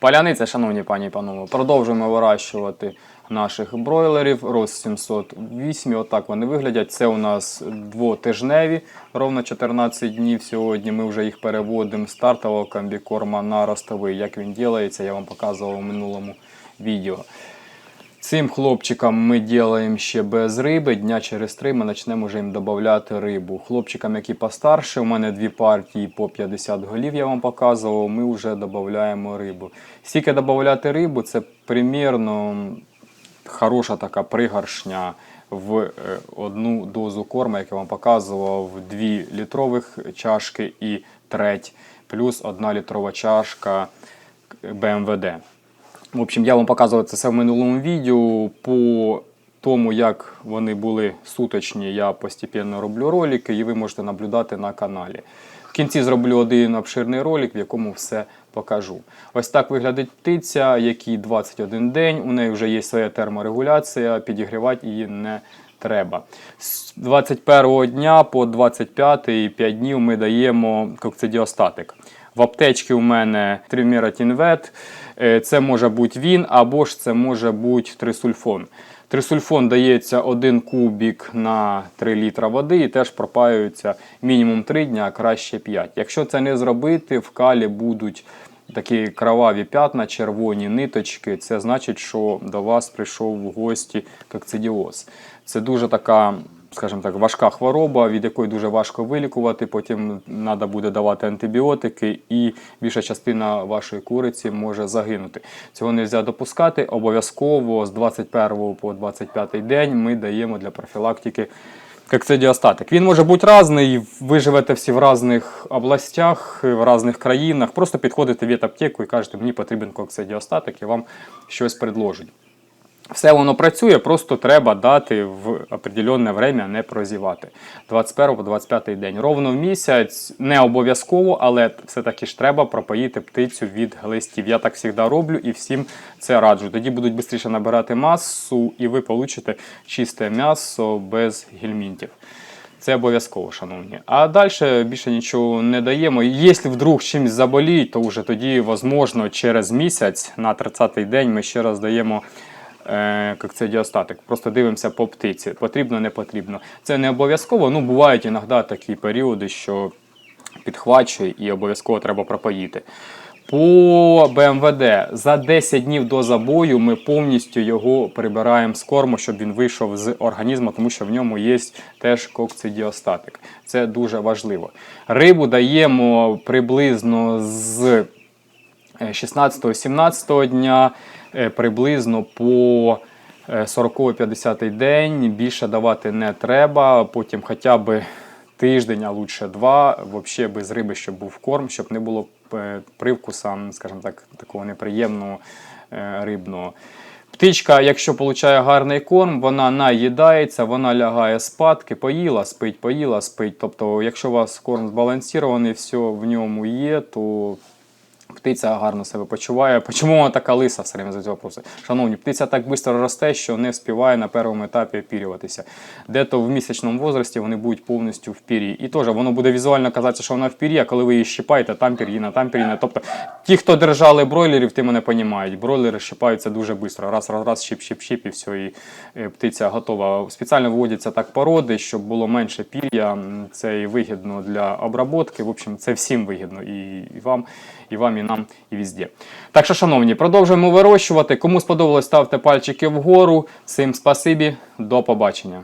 Паляниця, шановні пані і панове, продовжуємо вирощувати наших бройлерів. Роз 708. Отак вони виглядять. Це у нас двотижневі, ровно 14 днів сьогодні. Ми вже їх переводимо з стартового комбікорма на ростовий. Як він ділається, я вам показував у минулому відео. Цим хлопчикам ми ділаємо ще без риби. Дня через три ми почнемо вже їм додати рибу. Хлопчикам, які постарше, у мене дві партії по 50 голів, я вам показував, ми вже додаємо рибу. Скільки додати рибу, це примірно хороша така пригоршня в е, одну дозу корма, як я вам показував, 2 літрових чашки і треть, плюс 1 літрова чашка БМВД. В общем, я вам показував це все в минулому відео. По тому, як вони були суточні, я постійно роблю ролики, і ви можете наблюдати на каналі. В кінці зроблю один обширний ролик, в якому все покажу. Ось так виглядить птиця, якій 21 день. У неї вже є своя терморегуляція, підігрівати її не треба. З 21 дня по 25 5 днів ми даємо кокцидіостатик. В аптечці у мене Тримератінвет. Е, Це може бути він, або ж це може бути трисульфон. Трисульфон дається 1 кубік на 3 літра води і теж пропаюється мінімум 3 дні, а краще 5. Якщо це не зробити, в калі будуть такі кроваві п'ятна, червоні ниточки. Це значить, що до вас прийшов в гості кокцидіоз. Це дуже така скажімо так, важка хвороба, від якої дуже важко вилікувати. Потім треба буде давати антибіотики, і більша частина вашої куриці може загинути. Цього не можна допускати. Обов'язково з 21 по 25 день ми даємо для профілактики. Кокцидіостатик. Він може бути різний, ви живете всі в різних областях, в різних країнах. Просто підходите в аптеку і кажете, мені потрібен кокцидіостатик, і вам щось предложать. Все воно працює, просто треба дати в определенне время не прозівати. 21 по 25 день. Ровно в місяць, не обов'язково, але все-таки ж треба пропоїти птицю від глистів. Я так завжди роблю і всім це раджу. Тоді будуть швидше набирати масу, і ви получите чисте м'ясо без гельмінтів. Це обов'язково, шановні. А далі більше нічого не даємо. Якщо вдруг чимось заболіють, то вже тоді, можливо, через місяць на 30-й день ми ще раз даємо е, кокцидіостатик. Просто дивимося по птиці. Потрібно, не потрібно. Це не обов'язково. Ну, бувають іноді такі періоди, що підхвачує і обов'язково треба пропоїти. По БМВД за 10 днів до забою ми повністю його прибираємо з корму, щоб він вийшов з організму, тому що в ньому є теж кокцидіостатик. Це дуже важливо. Рибу даємо приблизно з 16-17 дня, е, приблизно по е, 40-50 день. Більше давати не треба. Потім хоча б тиждень, а лучше два. Взагалі без риби, щоб був корм, щоб не було е, привкуса, скажімо так, такого неприємного е, рибного. Птичка, якщо получає гарний корм, вона наїдається, вона лягає спадки, поїла, спить, поїла, спить. Тобто, якщо у вас корм збалансований, все в ньому є, то птиця гарно себе почуває. Чому вона така лиса все время за вопроси? Шановні, птиця так швидко росте, що не вспіває на першому етапі опірюватися. Де-то в місячному возрасті вони будуть повністю в пір'ї. І теж воно буде візуально казатися, що вона в пір'ї, а коли ви її щипаєте, там пір'їна, там пір'їна. Тобто ті, хто держали бройлерів, ти мене розуміють. Бройлери щипаються дуже швидко. Раз, раз, раз, щип, щип, щип, і все, і е, птиця готова. Спеціально виводяться так породи, щоб було менше пір'я. Це і вигідно для обробки. В общем, це всім вигідно. І вам, і вам, і нам, і везде. Так що, шановні, продовжуємо вирощувати. Кому сподобалось, ставте пальчики вгору. Всім спасибі, до побачення.